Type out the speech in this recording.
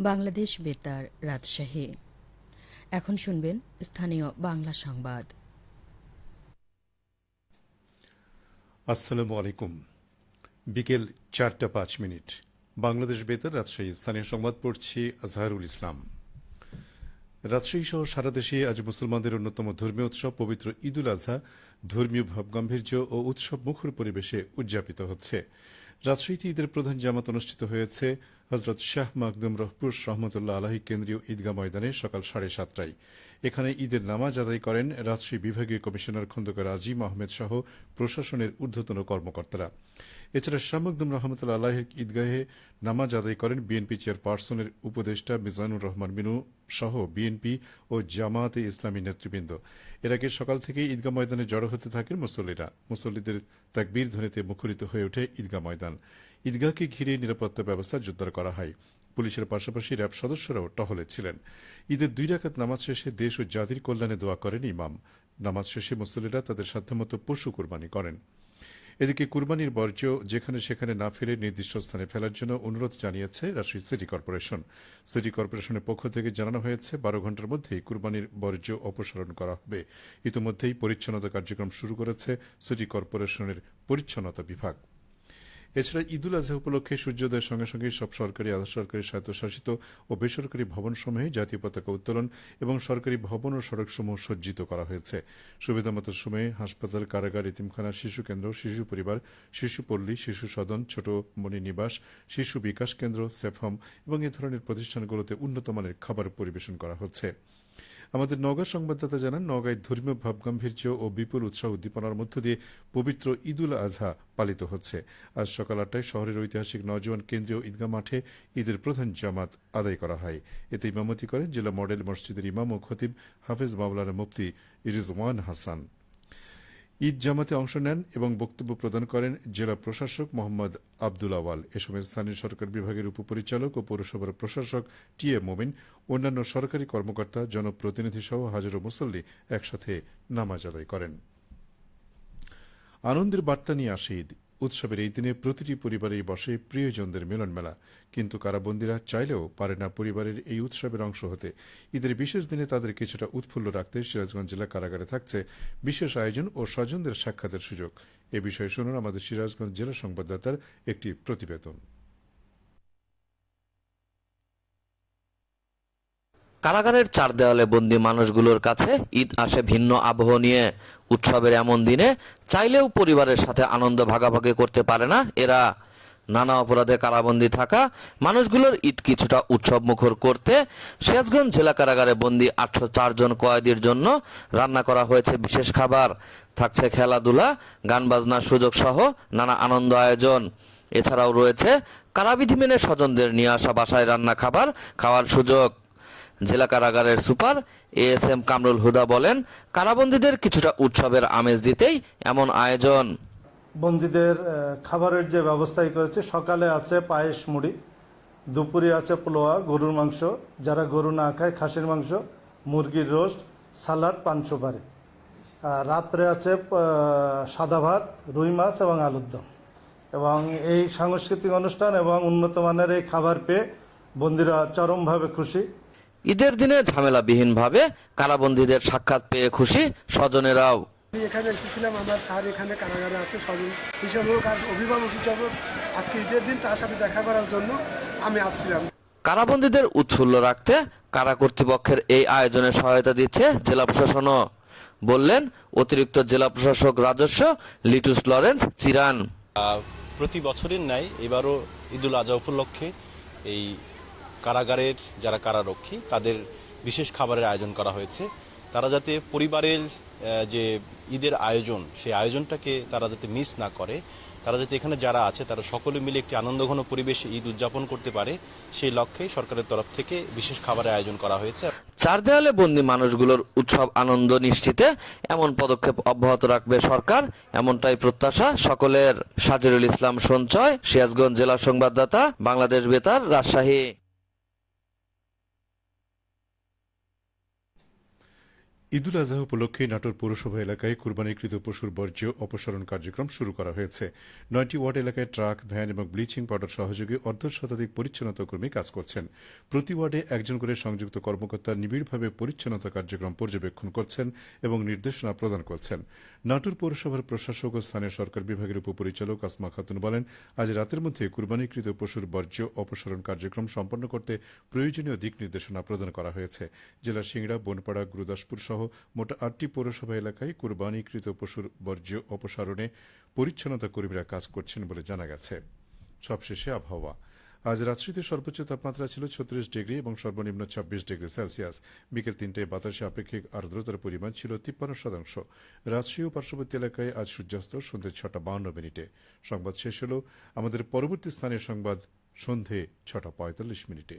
বাংলাদেশ বেতার, রাজশাহী। এখন শুনবেন স্থানীয় বাংলা সংবাদ। আসসালামু আলাইকুম। বিকেল চারটা পাঁচ মিনিট। বাংলাদেশ বেতার, রাজশাহী। স্থানীয় সংবাদ পড়ছি আজহারুল ইসলাম। রাজশাহী সহ সারা দেশে আজ মুসলমানদের অন্যতম ধর্মীয় উৎসব, পবিত্র ঈদুল আজহা। ধর্মীয় ভাবগাম্ভীর্য ও উৎসব মুখর পরিবেশে উদযাপিত হচ্ছে। রাজশাহীতে ঈদের প্রধান জামাত অনুষ্ঠিত হয়েছে হজরত শাহ মাকদুম রহপুর রহমতুল্লাহ আলাহী কেন্দ্রীয় ঈদগাহ ময়দানে সকাল সাড়ে সাতটায়। এখানে ঈদের নামাজ আদায় করেন রাজশাহী বিভাগীয় কমিশনার খন্দকার আজিম আহমেদ সহ প্রশাসনের ঊর্ধ্বতন কর্মকর্তারা। এছাড়া শাহ মাকদুম রহমতুল্লাহ আলাহের ঈদগাহে নামাজ আদায় করেন বিএনপি চেয়ারপারসনের উপদেষ্টা মিজানুর রহমান মিনু সহ বিএনপি ও জামায়াতে ইসলামী নেতৃবৃন্দ। এর আগে সকাল থেকে ঈদগাহ ময়দানে জড়ো হতে থাকেন মুসল্লিরা। মুসল্লিদের তাকবীর ধ্বনিতে মুখরিত হয়ে ওঠে ঈদগাহ ময়দান। ঈদগাহকে ঘিরে নিরাপত্তা ব্যবস্থা জোরদার করা হয়। পুলিশের পাশাপাশি র্যাব সদস্যরাও টহলে ছিলেন। ঈদের দুই রাকাত নামাজ শেষে দেশ ও জাতির কল্যাণে দোয়া করেন ইমাম। নামাজ শেষে মুসল্লিরা তাদের সাধ্যমতো পশু কুরবানি করেন। এদিকে কুরবানির বর্জ্য যেখানে সেখানে না ফেলে নির্দিষ্ট স্থানে ফেলার জন্য অনুরোধ জানিয়েছে রাজশাহী সিটি কর্পোরেশন। সিটি কর্পোরেশনের পক্ষ থেকে জানানো হয়েছে, বারো ঘণ্টার মধ্যেই কুরবানির বর্জ্য অপসারণ করা হবে। ইতিমধ্যেই পরিচ্ছন্নতা কার্যক্রম শুরু করেছে সিটি কর্পোরেশনের পরিচ্ছন্নতা বিভাগ। এছাড়া ঈদুল আজহা উপলক্ষে সূর্যোদয়ের সঙ্গে সঙ্গে সব সরকারি আধা সরকারি স্বায়ত্তশাসিত ও বেসরকারি ভবনসমূহে জাতীয় পতাকা উত্তোলন এবং সরকারি ভবন ও সড়কসমূহ সজ্জিত করা হয়েছে। সুবিধামতো সময়ে হাসপাতাল, কারাগার ইতিমখানা শিশু কেন্দ্র, শিশু পরিবার, শিশু পল্লী, শিশু সদন, ছোট মণি নিবাস, শিশু বিকাশ কেন্দ্র সেফহম এবং এ ধরনের প্রতিষ্ঠানগুলোতে উন্নতমানের খাবার পরিবেশন করা হচ্ছে। আমাদের নওগাঁ সংবাদদাতা জানান, নওগাঁয় ধর্মীয় ভাবগাম্ভীর্য ও বিপুল উৎসাহ উদ্দীপনার মধ্য দিয়ে পবিত্র ঈদুল আজহা পালিত হচ্ছে। আজ সকাল আটটায় শহরের ঐতিহাসিক নজওয়ান কেন্দ্রীয় ঈদগাহ মাঠে ঈদের প্রধান জামাত আদায় করা হয়। এতে ইমামতি করেন জেলা মডেল মসজিদের ইমাম ও খতিব হাফেজ মাওলানা মুফতি ইরিজওয়ান হাসান। ঈদ জামাতে অংশ নেন এবং বক্তব্য প্রদান করেন জেলা প্রশাসক মোহাম্মদ আব্দুল আওয়াল। এ সময় স্থানীয় সরকার বিভাগের উপপরিচালক ও পৌরসভার প্রশাসক টি এ মোমিন, অন্যান্য সরকারি কর্মকর্তা জনপ্রতিনিধি সহ হাজারো মুসল্লি একসাথে নামাজ আদায় করেন। আনন্দের বার্তা নিয়ে আসে ঈদ। উৎসবের এই দিনে প্রতিটি পরিবারেই বসে প্রিয়জনদের মিলন মেলা কিন্তু কারাবন্দীরা চাইলেও পারে না পরিবারের এই উৎসবের অংশ হতে। ঈদের বিশেষ দিনে তাদের কিছুটা উৎফুল্ল রাখতে সিরাজগঞ্জ জেলা কারাগারে থাকছে বিশেষ আয়োজন ও স্বজনদের সাক্ষাতের সুযোগ। এ বিষয়ে শুনুন আমাদের সিরাজগঞ্জ জেলা সংবাদদাতার একটি প্রতিবেদন। কারাগারের চার দেওয়ালে বন্দি মানুষগুলোর কাছে ঈদ আসে ভিন্ন আবহ নিয়ে। উৎসবের এমন দিনে চাইলেও পরিবারের সাথে আনন্দ ভাগাভাগি করতে পারে না এরা। নানা অপরাধে কারাবন্দী থাকা মানুষগুলোর ঈদ কিছুটা উৎসব মুখর করতে সিরাজগঞ্জ জেলা কারাগারে বন্দী আটশো জন কয়েদির জন্য রান্না করা হয়েছে বিশেষ খাবার। থাকছে খেলাধুলা গান বাজনার সুযোগ সহ নানা আনন্দ আয়োজন। এছাড়াও রয়েছে কারাবিধি মেনে স্বজনদের নিয়ে আসা বাসায় রান্না খাবার খাওয়ার সুযোগ। জেলা কারাগারের super A S M Kamrul Huda বলেন, কারাবন্দীদের কিছুটা উৎসবের আমেজ দিতেই এমন আয়োজন। বন্দীদের খাবারের যে ব্যবস্থাই করেছে, সকালে আছে পায়েস মুড়ি, দুপুরে আছে পোলোয়া, গরুর মাংস, যারা গরু না খায় খাসির মাংস, মুরগির রোস্ট, সালাদ পান সুপারি রাত্রে আছে সাদা ভাত, রুই মাছ এবং আলুর দম। এবং এই সাংস্কৃতিক অনুষ্ঠান এবং উন্নত মানের এই খাবার পেয়ে বন্দীরা চরমভাবে খুশি। ঈদের দিনে ঝামেলাবিহীনভাবে কারাবন্দীদের সাক্ষাৎ পেয়ে খুশি স্বজনেরাও। এখানে এসেছিলাম আমার স্যার এখানে কারাগারে আছে স্বজন হিসাবে হোক আর অভিভাবক হিসাবে আজকে ঈদের দিন তার সাথে দেখা করার জন্য আমি আসছিলাম। কারাবন্দীদের উৎফুল্ল রাখতে কারা কর্তৃপক্ষের এই আয়োজনে সহায়তা দিচ্ছে জেলা প্রশাসনও। বললেন অতিরিক্ত জেলা প্রশাসক রাজস্ব লিটুস লরেন্স চিরান। প্রতি বছরের ন্যায় এবারও ঈদুল আজহা উপলক্ষে এই কারাগারের যারা কারারক্ষী, তাদের বিশেষ খাবারের আয়োজন করা হয়েছে। তারা যাতে পরিবারের যে ঈদের আয়োজন, সেই আয়োজনটাকে তারা যাতে মিস না করে, তারা যাতে এখানে যারা আছে, তারা সকলে মিলে একটি আনন্দঘন পরিবেশে ঈদ উদযাপন করতে পারে, সেই লক্ষ্যে সরকারের তরফ থেকে বিশেষ খাবারের আয়োজন করা হয়েছে। চার দেওয়ালে বন্দি মানুষগুলোর উৎসব আনন্দ নিশ্চিতে এমন পদক্ষেপ অব্যাহত রাখবে সরকার, এমনটাই প্রত্যাশা সকলের। সাজিরুল ইসলাম সঞ্চয়, সিরাজগঞ্জ জেলা সংবাদদাতা, বাংলাদেশ বেতার, রাজশাহী। ঈদুল আজহা উপলক্ষে নাটোর পৌরসভা এলাকায় কুরবানিকৃত পশুর বর্জ্য অপসারণ কার্যক্রম শুরু করা হয়েছে। নয়টি ওয়ার্ড এলাকায় ট্রাক, ভ্যান এবং ব্লিচিং পাউডার সহযোগে অর্ধ শতাধিক পরিচ্ছন্নতা কর্মী কাজ করছেন। প্রতি ওয়ার্ডে একজন করে সংযুক্ত কর্মকর্তা নিবিড়ভাবে পরিচ্ছন্নতা কার্যক্রম পর্যবেক্ষণ করছেন এবং নির্দেশনা প্রদান করছেন। নাটোর পৌরসভার প্রশাসক ও স্থানীয় সরকার বিভাগের উপপরিচালক আসমা খাতুন বলেন, আজ রাতের মধ্যে কুরবানিকৃত পশুর বর্জ্য অপসারণ কার্যক্রম সম্পন্ন করতে প্রয়োজনীয় দিক নির্দেশনা প্রদান করা হয়েছে। জেলার সিংড়া, বনপাড়া, গুরুদাসপুর সহ মোট আটটি পৌরসভা এলাকায় কুরবানিকৃত পশুর বর্জ্য অপসারণে পরিচ্ছন্নতা কর্মীরা কাজ করছেন বলে জানা গেছে। সবশেষে আবহাওয়া। আজ রাজশাহীতে সর্বোচ্চ তাপমাত্রা ছিল ছত্রিশ ডিগ্রি এবং সর্বনিম্ন ছাব্বিশ ডিগ্রি সেলসিয়াস। বিকেল তিনটায় বাতাসে আপেক্ষিক আর্দ্রতার পরিমাণ ছিল তিপ্পান্ন শতাংশ। রাজশাহী ও পার্শ্ববর্তী এলাকায় আজ সূর্যাস্ত সন্ধ্যে ছটা বাউন্ন মিনিটে। সংবাদ শেষ হল আমাদের পরবর্তী স্থানীয় সংবাদ সন্ধে ছটা পঁয়তাল্লিশ মিনিটে।